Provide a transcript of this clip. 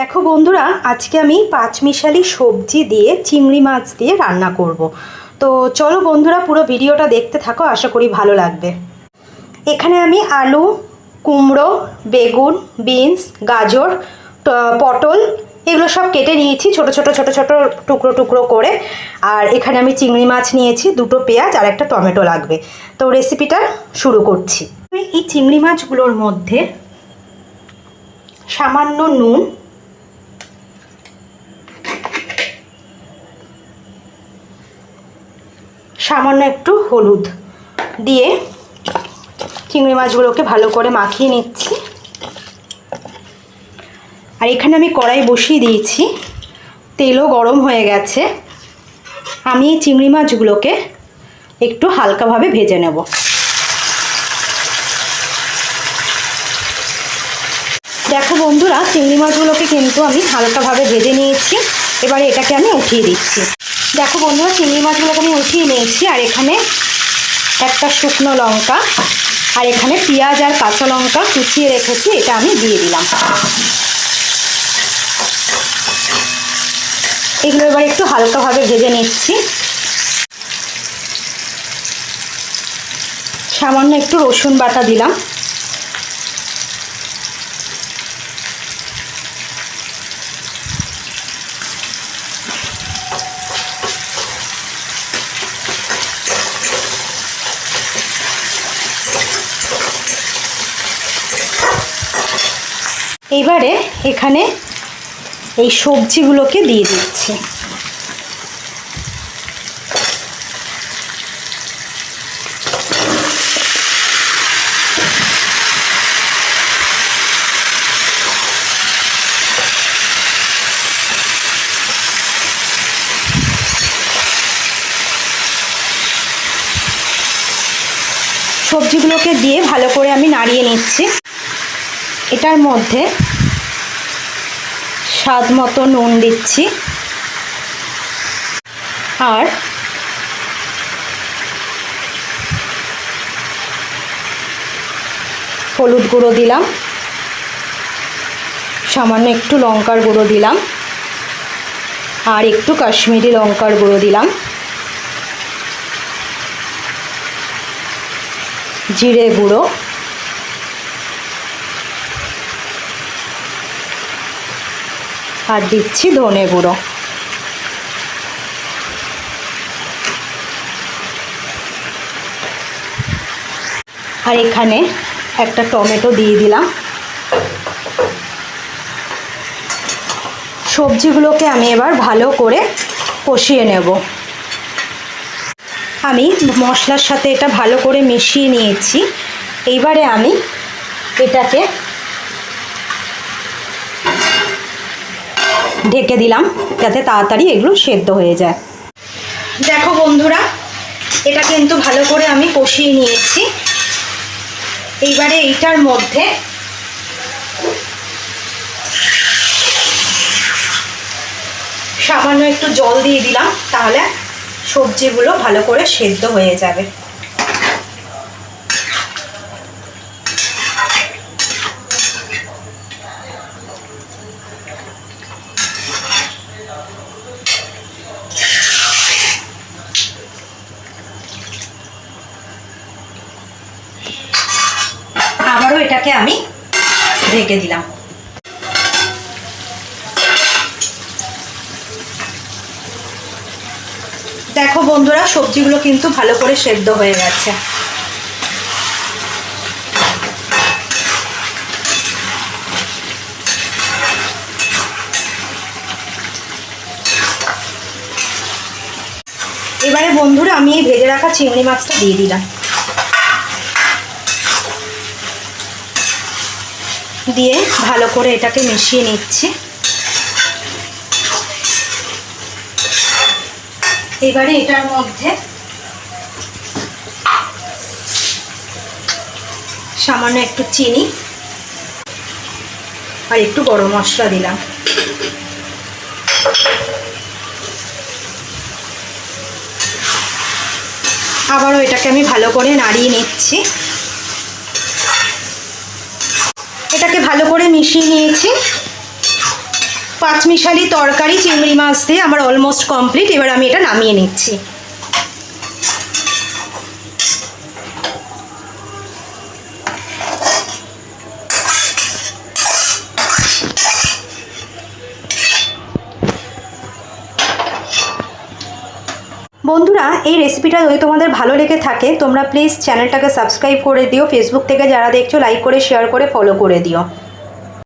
দেখো বন্ধুরা, আজকে আমি পাঁচমিশালি সবজি দিয়ে চিংড়ি মাছ দিয়ে রান্না করব। তো চলো বন্ধুরা, পুরো ভিডিওটা দেখতে থাকো, আশা করি ভালো লাগবে। এখানে আমি আলু, কুমড়ো, বেগুন, বিনস, গাজর পটল, এগুলো সব কেটে নিয়েছি, ছোট ছোট ছোট ছোট টুকরো টুকরো করে। আর এখানে আমি চিংড়ি মাছ নিয়েছি, দুটো পেঁয়াজ আর একটা টমেটো লাগবে। তো রেসিপিটা শুরু করছি। এই চিংড়ি মাছগুলোর মধ্যে সামান্য নুন সামান্য একটু হলুদ দিয়ে চিংড়ি মাছগুলোকে ভালো করে মাখিয়ে নিচ্ছি। আর এখানে আমি কড়াই বসিয়ে দিয়েছি। তেলও গরম হয়ে গেছে। আমি এই চিংড়ি মাছগুলোকে একটু হালকাভাবে ভেজে নেব। দেখো বন্ধুরা, চিংড়ি মাছগুলোকে কিন্তু আমি হালকাভাবে ভেজে নিয়েছি। এবারে এটাকে আমি উঠিয়ে দিচ্ছি। দেখো বন্ধুরা, চিংড়ি মাছগুলোকে আমি উঠিয়ে নিয়েছি, আর এখানে একটা শুকনো লঙ্কা, আর এখানে পেঁয়াজ আর কাঁচা লঙ্কা কুচিয়ে রেখেছি, এটা আমি দিয়ে দিলাম। এগুলো এবার একটু হালকাভাবে ভেজে নিচ্ছি। সামান্য একটু রসুন বাটা দিলাম। এবারে এখানে এই সবজিগুলোকে দিয়ে দিচ্ছি। সবজিগুলোকে দিয়ে ভালো করে আমি নাড়িয়ে নিচ্ছি। এটার মধ্যে স্বাদ মতো নুন দিচ্ছি। আর হলুদ গুঁড়ো দিলাম। সামান্য একটু লঙ্কার গুঁড়ো দিলাম। আর একটু কাশ্মীরি লঙ্কার গুঁড়ো দিলাম। জিরে গুঁড়ো। আর দিচ্ছি ধনে গুঁড়ো। আর এখানে একটা টমেটো দিয়ে দিলাম। সবজিগুলোকে আমি এবার ভালো করে কষিয়ে নেব। আমি মশলার সাথে এটা ভালো করে মিশিয়ে নিয়েছি। এইবারে আমি এটাকে ঢেকে দিলাম যাতে তাড়াতাড়ি এগুলো সেদ্ধ হয়ে যায়। দেখো বন্ধুরা, এটা কিন্তু ভালো করে আমি কষিয়ে নিয়েছি। এইবারে এইটার মধ্যে সামান্য একটু জল দিয়ে দিলাম, তাহলে সবজিগুলো ভালো করে সেদ্ধ হয়ে যাবে আবারও এটাকে আমি ঢেকে দিলাম। দেখো বন্ধুরা, সবজিগুলো কিন্তু ভালো করে সেদ্ধ হয়ে গেছে। এবারে বন্ধুরা, আমি এই ভেজে রাখা চিংড়ি মাছটা দিয়ে দিলাম। দিয়ে ভালো করে এটাকে মিশিয়ে নিচ্ছি। এবারে এটার মধ্যে সামান্য একটু চিনি আর একটু গরম মশলা দিলাম। আবারও এটাকে আমি ভালো করে নাড়িয়ে নিচ্ছি এটাকে ভালো করে মিশিয়ে নিয়েছি। পাঁচমিশালি তরকারি, চিংড়ি মাছ দিয়ে আমার অলমোস্ট কমপ্লিট এবার আমি এটা নামিয়ে নিচ্ছি। বন্ধুরা, এই রেসিপিটা যদি তোমাদের ভালো লেগে থাকে, তোমরা প্লিজ চ্যানেলটাকে সাবস্ক্রাইব করে দিও। ফেসবুক থেকে যারা দেখছ লাইক করে শেয়ার করে ফলো করে দিও।